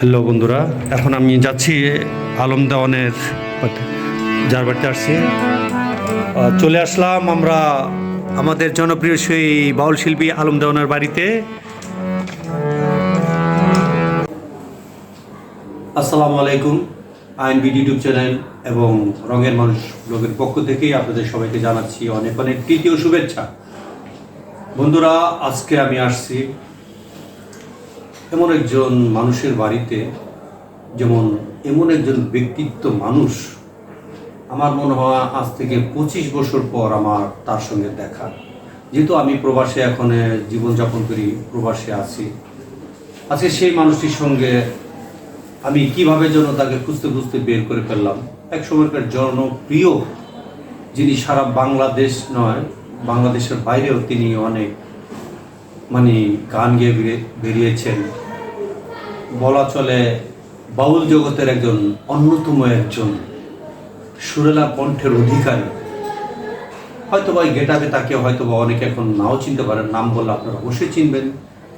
Hello বন্ধুরা, এখন আমি যাচ্ছি আলম দেওয়ানের যার বাড়িতে আসছি। চলে আসলাম আমরা আমাদের জনপ্রিয় সেই বাউল শিল্পী আলম দেওয়ানের বাড়িতে। আসসালামু আলাইকুম আইন বিডি ইউটিউব চ্যানেল এবং রঙের মানুষ ব্লগের পক্ষ থেকেই আপনাদের সবাইকে জানাচ্ছি অনেক অনেক তৃতীয় শুভেচ্ছা। বন্ধুরা, আজকে আমি আসছি এমন একজন মানুষের বাড়িতে, যেমন এমন একজন ব্যক্তিত্ব মানুষ, আমার মনে হয় আজ থেকে পঁচিশ বছর পর আমার তার সঙ্গে দেখা। যেহেতু আমি প্রবাসে এখন জীবনযাপন করি, প্রবাসে আছি। আজকে সেই মানুষটির সঙ্গে আমি কীভাবে যেন তাকে খুঁজতে খুঁজতে বের করে ফেললাম। এক সময়কার জনপ্রিয়, যিনি সারা বাংলাদেশ নয়, বাংলাদেশের বাইরেও তিনি অনেক মানে গান গেয়ে বেরিয়ে- বেরিয়েছেন। বলা চলে বাউল জগতের একজন অন্যতম একজন সুরেলা কণ্ঠের অধিকারী। হয়তো বা গেটাবে তাকে হয়তো বা অনেকে এখন নাও চিনতে পারেন, নাম বললে আপনারা অবশ্যই চিনবেন।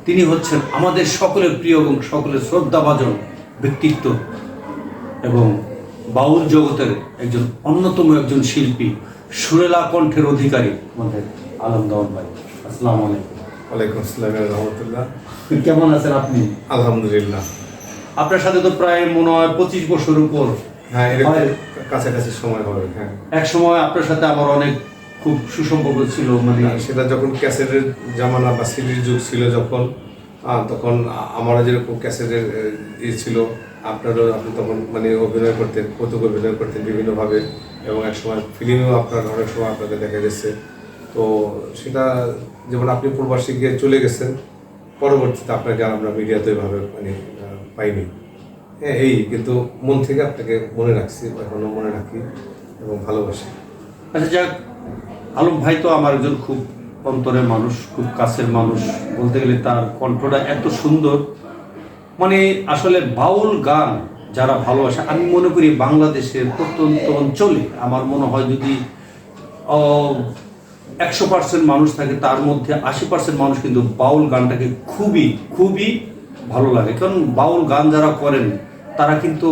তিনি হচ্ছেন আমাদের সকলের প্রিয় এবং সকলের শ্রদ্ধাভাজন ব্যক্তিত্ব এবং বাউল জগতের একজন অন্যতম একজন শিল্পী, সুরেলা কণ্ঠের অধিকারী আমাদের আলম দাওয়ান ভাই। আসসালামু আলাইকুম। ওয়ালাইকুম আসসালাম রহমতুল্লাহ। কেমন আছেন আপনি? আলহামদুলিল্লাহ। আপনার সাথে তো প্রায় মনে হয় পঁচিশ বছর উপর। হ্যাঁ কাছাকাছি সময় হবে হ্যাঁ। এক সময় আপনার সাথে আমার অনেক খুব সুসম্পর্ক ছিল মানে সেটা যখন ক্যাসেটের জামানা বা সিডির যুগ ছিল যখন তখন আ- আমরা যেরকম ক্যাসেটের ইয়ে ছিল আপনারও আপনি তখন মানে অভিনয় করতেন কৌতুক অভিনয় করতেন বিভিন্নভাবে এবং এক সময় ফিল্মেও আপনার অনেক সময় আপনাকে দেখা গেছে। তো সেটা যেমন আপনি প্রবাসী গিয়ে চলে গেছেন, পরবর্তীতে আপনাকে আর আমরা মিডিয়াতে ওইভাবে মানে পাইনি। হ্যাঁ এই, কিন্তু মন থেকে আপনাকে মনে রাখছি, এখনও মনে রাখি এবং ভালোবাসি। আচ্ছা যাক, আলম ভাই তো আমার একজন খুব অন্তরের মানুষ, খুব কাছের মানুষ। বলতে গেলে তার কণ্ঠটা এত সুন্দর। মানে আসলে বাউল গান যারা ভালোবাসে, আমি মনে করি বাংলাদেশের প্রত্যন্ত অঞ্চলে, আমার মনে হয় যদি একশো পার্সেন্ট মানুষ থাকে, তার মধ্যে আশি পার্সেন্ট মানুষ কিন্তু বাউল গানটাকে খুবই খুবই ভালো লাগে। কারণ বাউল গান যারা করেন, তারা কিন্তু,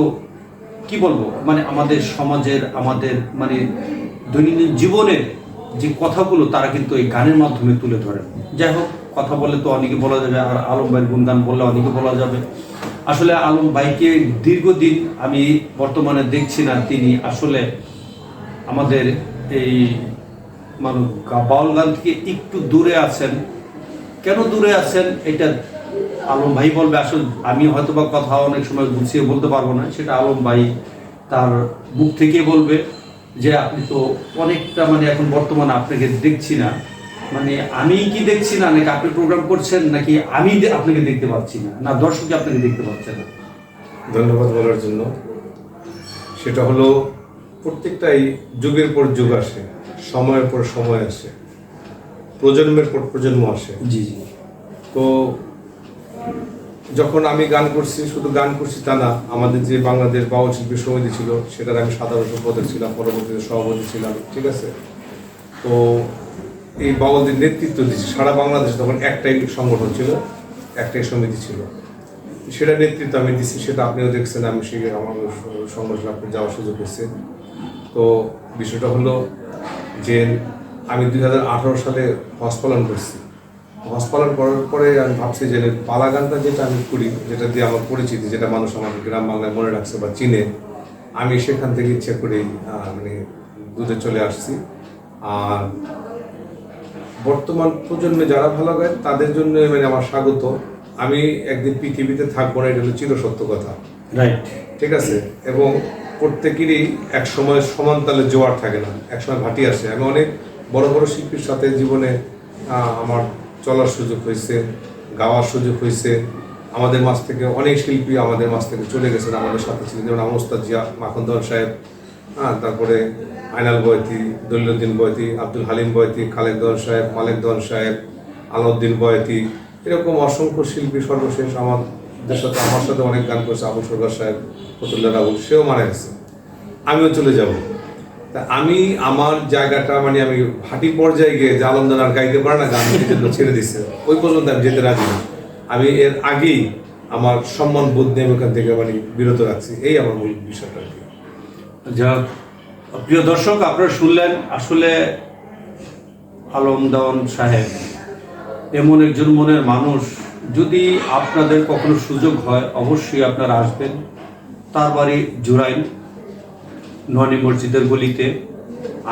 কি বলব মানে আমাদের সমাজের, আমাদের মানে দৈনন্দিন জীবনের যে কথাগুলো, তারা কিন্তু এই গানের মাধ্যমে তুলে ধরেন। যাই হোক, কথা বললে তো অনেকে বলা যাবে, আর আলম ভাইয়ের গুণগান বললে অনেকে বলা যাবে। আসলে আলম ভাইকে দীর্ঘদিন আমি বর্তমানে দেখছি না, তিনি আসলে আমাদের এই মানে বাউল গান থেকে একটু দূরে আছেন। কেন দূরে আছেন? এটা আলম ভাই বলবে আসলে আমি হয়তো বা কথা অনেক সময় গুছিয়ে বলতে পারব না, সেটা আলম ভাই তার মুখ থেকে বলবে যে, আপনি তো অনেকটা মানে এখন বর্তমানে আপনাকে দেখছি না। মানে আমি কি দেখছি না? নাকি আপনি প্রোগ্রাম করছেন? নাকি আমি আপনাকে দেখতে পাচ্ছি না? না দর্শক আপনাকে দেখতে পাচ্ছে না। ধন্যবাদ বলার জন্য। সেটা হলো প্রত্যেকটাই যুগের পর যুগ আসে। সময়ের পর সময় আসে। প্রজন্মের পর প্রজন্ম আসে। জি জি। তো যখন আমি গান করছি শুধু গান করছি তা না আমাদের যে বাংলাদেশ বাউল শিল্পী সমিতি ছিল সেটার আমি সাধারণ সম্পাদক ছিলাম পরবর্তীতে সভাপতি ছিলাম ঠিক আছে? তো এই বাউলদের নেতৃত্ব দিচ্ছি সারা বাংলাদেশ তখন একটাই সংগঠন ছিল একটাই সমিতি ছিল। সেটা নেতৃত্ব আমি দিচ্ছি সেটা আপনিও দেখছেন আমি সেই আমার সংগঠন আপনি যাওয়ার সুযোগ হয়েছে তো বিষয়টা হলো যে আমি দুই হাজার আঠারো সালে হজ পালন করছি। হজ পালন করার পরে আমি ভাবছি যে পালা গানটা যেটা আমি করি যেটা দিয়ে আমার পরিচিতি যেটা মানুষ আমাদের গ্রাম বাংলায় মনে রাখছে বা চিনে আমি সেখান থেকে ইচ্ছে করেই আহ, মানে দুধে চলে আসছি। আর বর্তমান প্রজন্মে যারা ভালো গায় তাদের জন্য মানে আমার স্বাগত। আমি একদিন পৃথিবীতে থাকব না এটা হলো চিরসত্য কথা। রাইট ঠিক আছে? এবং প্রত্যেকেরই এক সময় সমান তালে জোয়ার থাকে না এক সময় ভাটি আসে আমি অনেক বড় বড় শিল্পীর সাথে জীবনে আমার চলার সুযোগ হয়েছে, গাওয়ার সুযোগ হয়েছে। আমাদের মাছ থেকে অনেক শিল্পী আমাদের মাছ থেকে চলে গেছেন, আমাদের সাথে ছিলেন যেমন আমস্তাদ জিয়া মাখনদন সাহেব হ্যাঁ তারপরে আইনাল বয়তি দলিলুদ্দিন বয়তি আব্দুল হালিম বয়তি খালেক দন সাহেব, মালেক সাহেব, আলাউদ্দিন বয়তি এরকম অসংখ্য শিল্পী সর্বশেষ আমাদের সাথে আমার সাথে অনেক গান করছে, আবু সরকার সাহেব ফতুল্লাহ রাহুল, সেও মারা গেছে। আমিও চলে যাব। তা আমি আমার জায়গাটা মানে আমি হাঁটি পর্যায়ে গিয়ে যে আলমদান আর গাইতে পারে না, গান ছেড়ে দিচ্ছে ওই পর্যন্ত আমি যেতে রাজি না। আমি এর আগেই আমার সম্মান বোধ নিয়ে ওখান থেকে মানে বিরত রাখছি। এই আমার মূল বিষয়টা আর কি। যা প্রিয় দর্শক, আপনারা শুনলেন আসলে আলমদান সাহেব, এমন একজন মনের মানুষ যদি আপনাদের কখনো সুযোগ হয়, অবশ্যই আপনারা আসবেন। তার বাড়ি জুরাইন নোয়ানি মসজিদের গলিতে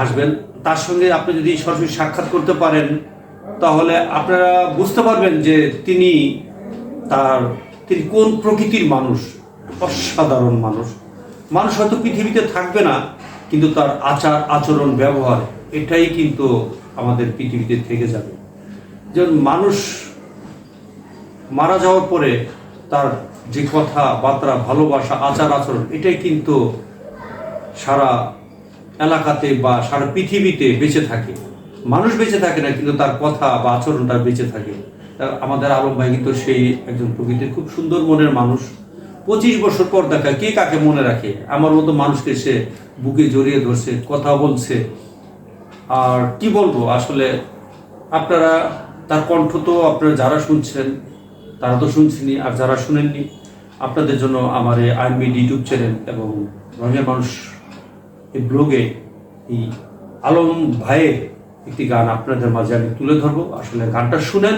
আসবেন। তার সঙ্গে আপনি যদি সরাসরি সাক্ষাৎ করতে পারেন, তাহলে আপনারা বুঝতে পারবেন যে তিনি তার, তিনি কোন প্রকৃতির মানুষ, অসাধারণ মানুষ। মানুষ হয়তো পৃথিবীতে থাকবে না, কিন্তু তার আচার, আচরণ, ব্যবহার, এটাই কিন্তু আমাদের পৃথিবীতে থেকে যাবে। যেমন মানুষ মারা যাওয়ার পরে তার যে কথা, বার্তা, ভালোবাসা, আচার আচরণ, এটাই কিন্তু সারা এলাকাতে বা সারা পৃথিবীতে বেঁচে থাকে। মানুষ বেঁচে থাকে না, কিন্তু তার কথা বা আচরণটা বেঁচে থাকে। আমাদের আলম ভাই কিন্তু সেই একজন প্রকৃতির খুব সুন্দর মনের মানুষ। পঁচিশ বছর পর দেখা, কে কাকে মনে রাখে? আমার মতো মানুষকে সে বুকে জড়িয়ে ধরছে, কথা বলছে। আর কি বলব, আসলে আপনারা, তার কণ্ঠ তো আপনারা যারা শুনছেন তারা তো শুনছেনই, আর যারা শুনেননি, আপনাদের জন্য আমার এই আইনবিড ইউটিউব চ্যানেল এবং রঙের মানুষ এই ব্লগে এই আলম ভাইয়ের একটি গান আপনাদের মাঝে আমি তুলে ধরবো। আসলে গানটা শুনেন,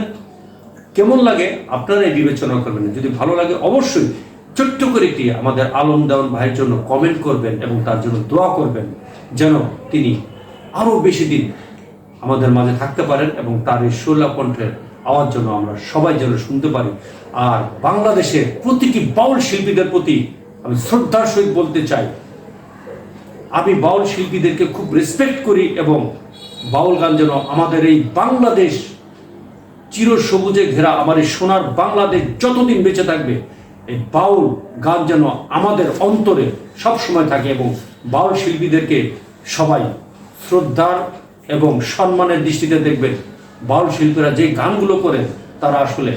কেমন লাগে আপনারা এই বিবেচনা করবেন যদি ভালো লাগে অবশ্যই ছোট্ট করে একটি আমাদের আলম দেওয়ান ভাইয়ের জন্য কমেন্ট করবেন এবং তার জন্য দোয়া করবেন, যেন তিনি আরও বেশি দিন আমাদের মাঝে থাকতে পারেন এবং তার এই শোলা কণ্ঠের আওয়াজ যেন আমরা সবাই যেন শুনতে পারি। আর বাংলাদেশের প্রতিটি বাউল শিল্পীদের প্রতি আমি শ্রদ্ধার সহিত বলতে চাই, আমি বাউল শিল্পীদেরকে খুব রেসপেক্ট করি এবং বাউল গান যেন আমাদের এই বাংলাদেশ চির সবুজে ঘেরা, আমার এই সোনার বাংলাদেশ যতদিন বেঁচে থাকবে, এই বাউল গান যেন আমাদের অন্তরে সব সময় থাকে এবং বাউল শিল্পীদেরকে সবাই শ্রদ্ধার এবং সম্মানের দৃষ্টিতে দেখবেন। বাউল শিল্পীরা যে গানগুলো করেন, তারা আসলে,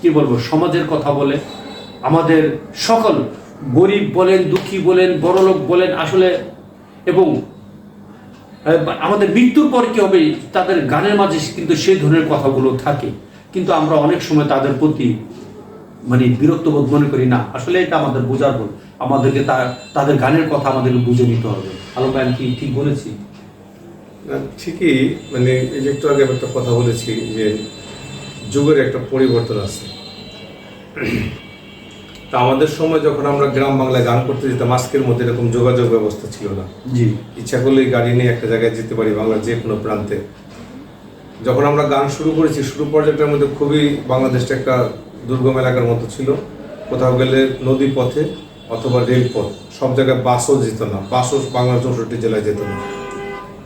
কি বলব, সমাজের কথা বলে। আমাদের সকল গরিব বলেন, দুঃখী বলেন বড়লোক বলেন, আসলে, এবং আমাদের মৃত্যুর পর কি হবে, তাদের গানের মাঝে কিন্তু সেই ধরনের কথাগুলো থাকে। কিন্তু আমরা অনেক সময় তাদের প্রতি মানে বিরক্ত বোধ মনে করি, না, আসলে এটা আমাদের বোঝার ভুল। আমাদেরকে তা, তাদের গানের কথা আমাদেরকে বুঝে নিতে হবে। আলম ভাই কি ঠিক বলেছি? ঠিকই মানে এই যে একটু আগে আমি একটা কথা বলেছি যে যুগের একটা পরিবর্তন আছে। তা আমাদের সময় যখন আমরা গ্রাম বাংলায় গান করতে যেতাম আজকের মধ্যে এরকম যোগাযোগ ব্যবস্থা ছিল না। জি। ইচ্ছা করলেই গাড়ি নিয়ে একটা জায়গায় যেতে পারি বাংলার যে কোনো প্রান্তে। যখন আমরা গান শুরু করেছি শুরু পর্যায়টার মধ্যে খুবই বাংলাদেশটা একটা দুর্গম এলাকার মতো ছিল। কোথাও গেলে নদী পথে অথবা রেলপথ সব জায়গায় বাসও যেত না। বাসও বাংলার চৌষট্টি জেলায় যেত না।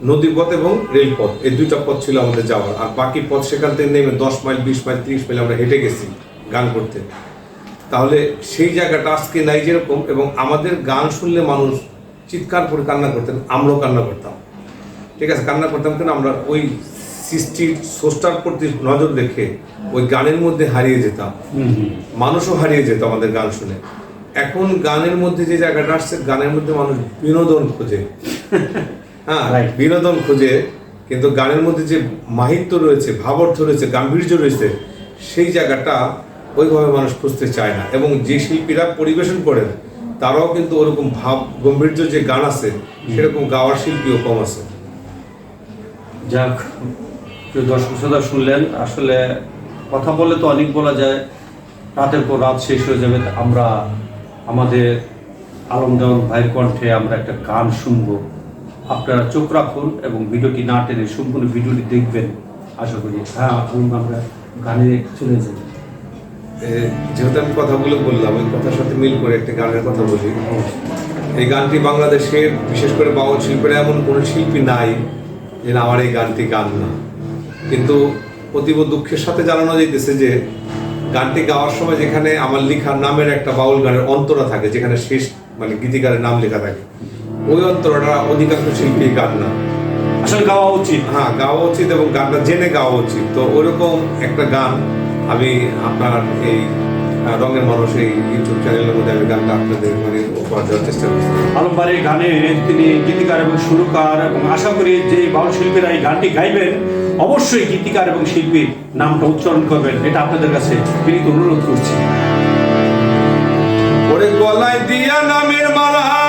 নদীপথ এবং রেলপথ। এই দুইটা পথ ছিল আমাদের যাওয়ার। আর বাকি পথ সেখান থেকে নেমে দশ মাইল বিশ মাইল ত্রিশ মাইল আমরা হেঁটে গেছি গান করতে। তাহলে সেই জায়গাটা আজকে নাই যেরকম এবং আমাদের গান শুনলে মানুষ চিৎকার করে কান্না করতেন আমরাও কান্না করতাম। ঠিক আছে কান্না করতাম কেন? আমরা ওই সৃষ্টির স্রষ্টার প্রতি নজর রেখে ওই গানের মধ্যে হারিয়ে যেতাম। মানুষও হারিয়ে যেত আমাদের গান শুনে। এখন গানের মধ্যে যে জায়গাটা আসছে গানের মধ্যে মানুষ বিনোদন খোঁজে। হ্যাঁ. বিনোদন খোঁজে কিন্তু গানের মধ্যে যে মাহিত্য রয়েছে ভাবার্থ রয়েছে গাম্ভীর্য রয়েছে সেই জায়গাটা ওইভাবে মানুষ খুঁজতে চায় না। এবং যে শিল্পীরা পরিবেশন করেন তারাও কিন্তু ওরকম ভাব গম্ভীর্য যে গান আছে সেরকম গাওয়ার শিল্পীও কম আছে। যাক দর্শক শ্রোতা শুনলেন আসলে কথা বলে তো অনেক বলা যায় রাতের পর রাত শেষ হয়ে যাবে আমরা আমাদের আলম দেওয়ান ভাইয়ের কণ্ঠে আমরা একটা গান শুনব। আপনারা চোখ রাখুন এবং ভিডিওটি না টেনে সম্পূর্ণ ভিডিওটি দেখবেন। আশা করি হ্যাঁ এখন আমরা গানে চলে যাই। যেহেতু আমি কথাগুলো বললাম, ওই কথার সাথে মিল করে একটা গানের কথা বলি। এই গানটি বাংলাদেশের, বিশেষ করে বাউল শিল্পের এমন কোনো শিল্পী নাই যে আমার এই গানটি গান না। কিন্তু অতীব দুঃখের সাথে জানানো যাইতেছে যে, গানটি গাওয়ার সময় যেখানে আমার লেখার নামের একটা বাউল গানের অন্তরা থাকে, যেখানে শেষ মানে গীতিকারের নাম লেখা থাকে। ওই অন্তরাটা অধিকাংশ শিল্পী গান না। আসলে গাওয়া উচিত। হ্যাঁ গাওয়া উচিত এবং গানটা জেনে গাওয়া উচিত। তো ওরকম একটা গান আমি আপনার এই রঙের মানুষ এই ইউটিউব চ্যানেলের মধ্যে আমি গানটা আপনাদের মানে উপহার দেওয়ার চেষ্টা করছি। আলম ভাইয়ের গানে তিনি গীতিকার এবং সুরকার এবং আশা করি যে বাউল শিল্পীরা এই গানটি গাইবেন অবশ্যই গীতিকার এবং শিল্পীর নামটা উচ্চারণ করবেন। এটা আপনাদের কাছে বিনীত অনুরোধ করছি। ওরে গলায় দিয়া নামের মালা।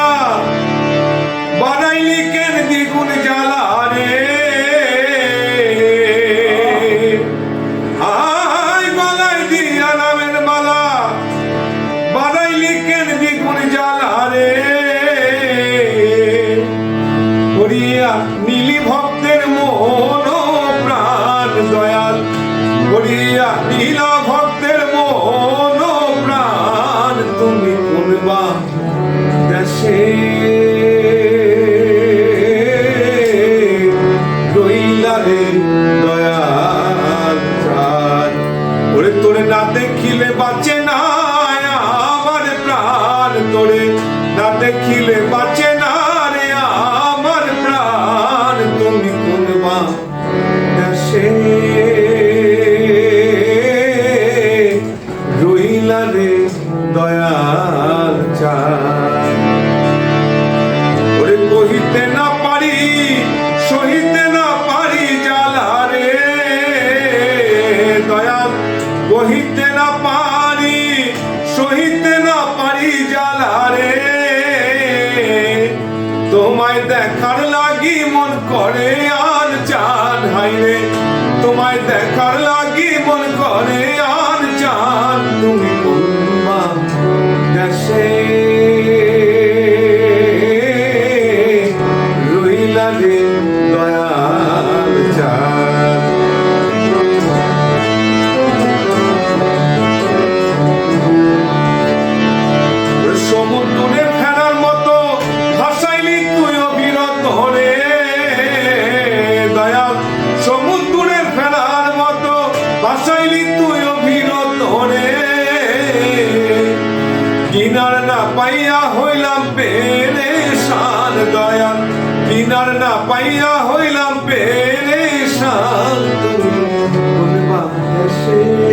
você.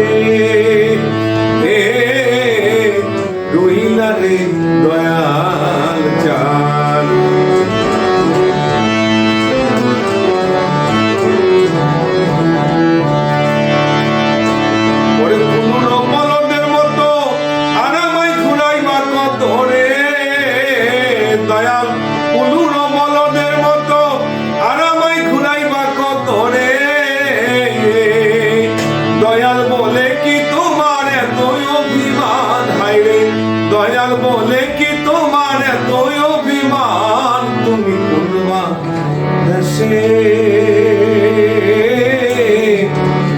দয়াল বলে কি তোমার এত অভিমান? তুমি করবা দেশে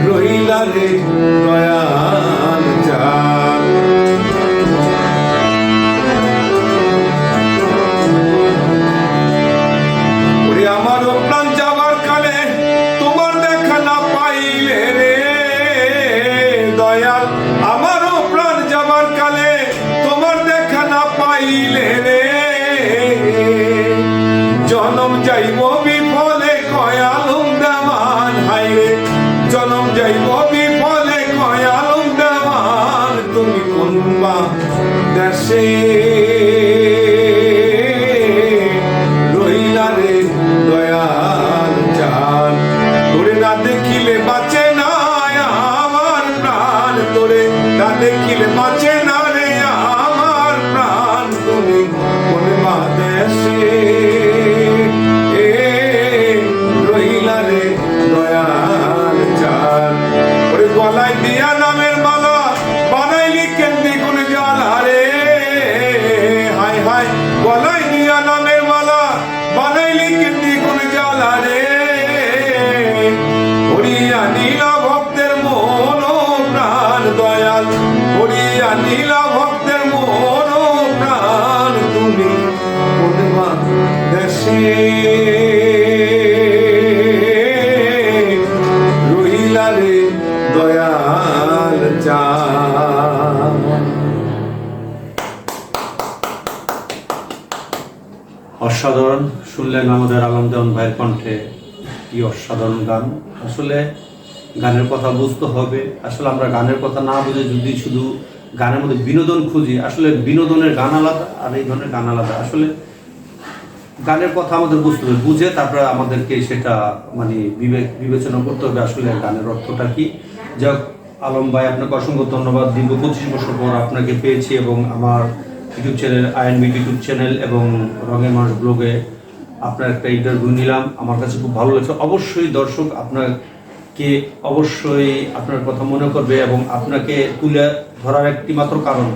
রইলা রে দয়া জনম যাইব একটি অসাধারণ গান। আসলে গানের কথা বুঝতে হবে। আসলে আমরা গানের কথা না বুঝে যদি শুধু গানের মধ্যে বিনোদন খুঁজি, আসলে বিনোদনের গান আলাদা আর এই ধরনের গান আলাদা। আসলে গানের কথা আমাদের বুঝতে হবে, বুঝে তারপরে আমাদেরকে সেটা মানে বিবেক বিবেচনা করতে হবে আসলে গানের অর্থটা কি। যা আলম ভাই, আপনাকে অসংখ্য ধন্যবাদ। দীর্ঘ পঁচিশ বছর পর আপনাকে পেয়েছি এবং আমার YouTube channel, INB YouTube channel এবং রঙের মানুষ ব্লগে আপনার একটা ইন্টারভিউ নিলাম, আমার কাছে খুব ভালো লাগছে। অবশ্যই দর্শক আপনাকে অবশ্যই আপনার কথা মনে করবে এবং আপনাকে তুলে ধরার একটি মাত্র কারণ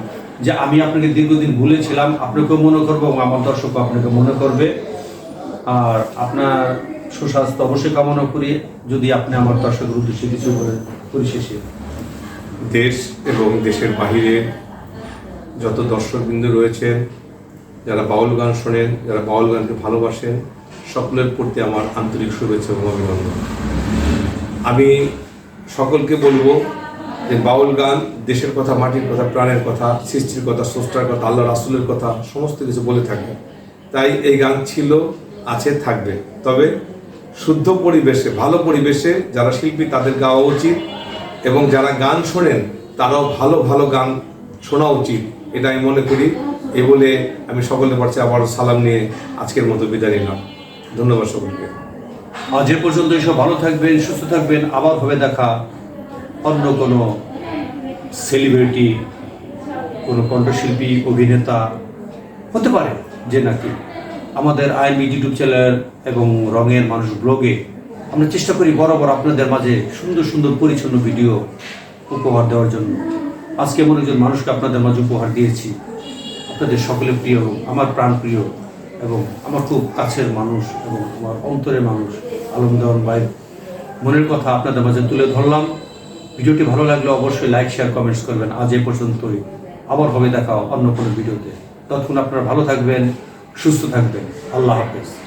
যে আমি আপনাকে দীর্ঘদিন ভুলেছিলাম, আপনাকেও মনে করব এবং আমার দর্শকও আপনাকে মনে করবে। আর আপনার সুস্বাস্থ্য অবশ্যই কামনা করি, যদি আপনি আমার দর্শকের উদ্দেশ্যে কিছু বলেন, পরিশেষে। দেশ এবং দেশের বাহিরে যত দর্শকবৃন্দ রয়েছেন যারা বাউল গান শোনেন, যারা বাউল গানকে ভালোবাসেন, সকলের প্রতি আমার আন্তরিক শুভেচ্ছা এবং অভিনন্দন। আমি সকলকে বলব যে বাউল গান দেশের কথা, মাটির কথা, প্রাণের কথা, সৃষ্টির কথা, স্রষ্টার কথা, আল্লাহ রাসুলের কথা, সমস্ত কিছু বলে থাকে তাই এই গান ছিল, আছে, থাকবে। তবে শুদ্ধ পরিবেশে, ভালো পরিবেশে যারা শিল্পী, তাদের গাওয়া উচিত এবং যারা গান শোনেন, তারাও ভালো ভালো গান শোনা উচিত। এটা আমি মনে করি। এ বলে আমি সকলের পাশে আবার সালাম নিয়ে আজকের মতো বিদায় নিলাম। ধন্যবাদ সকলকে। আজ এ পর্যন্ত এসব ভালো থাকবেন, সুস্থ থাকবেন। আবার হবে দেখা, অন্য কোনো সেলিব্রিটি কোনো কণ্ঠশিল্পী, অভিনেতা, হতে পারে, যে নাকি। আমাদের আইএনবি ইউটিউব চ্যানেল এবং রঙের মানুষ ব্লগে আমরা চেষ্টা করি বরাবর আপনাদের মাঝে সুন্দর সুন্দর, পরিচ্ছন্ন ভিডিও উপহার দেওয়ার জন্য। আজকে এমন একজন মানুষকে আপনাদের মাঝে উপহার দিয়েছি। আপনাদের সকলের প্রিয় এবং আমার প্রাণ প্রিয় এবং আমার খুব কাছের মানুষ এবং আমার অন্তরের মানুষ আলম দেওয়ান ভাই। মনের কথা আপনাদের মাঝে তুলে ধরলাম। ভিডিওটি ভালো লাগলে অবশ্যই লাইক শেয়ার কমেন্টস করবেন। আজ এ পর্যন্তই। আবার হবে দেখা অন্য কোনো ভিডিওতে। ততক্ষণ আপনারা ভালো থাকবেন, সুস্থ থাকবেন। আল্লাহ হাফেজ।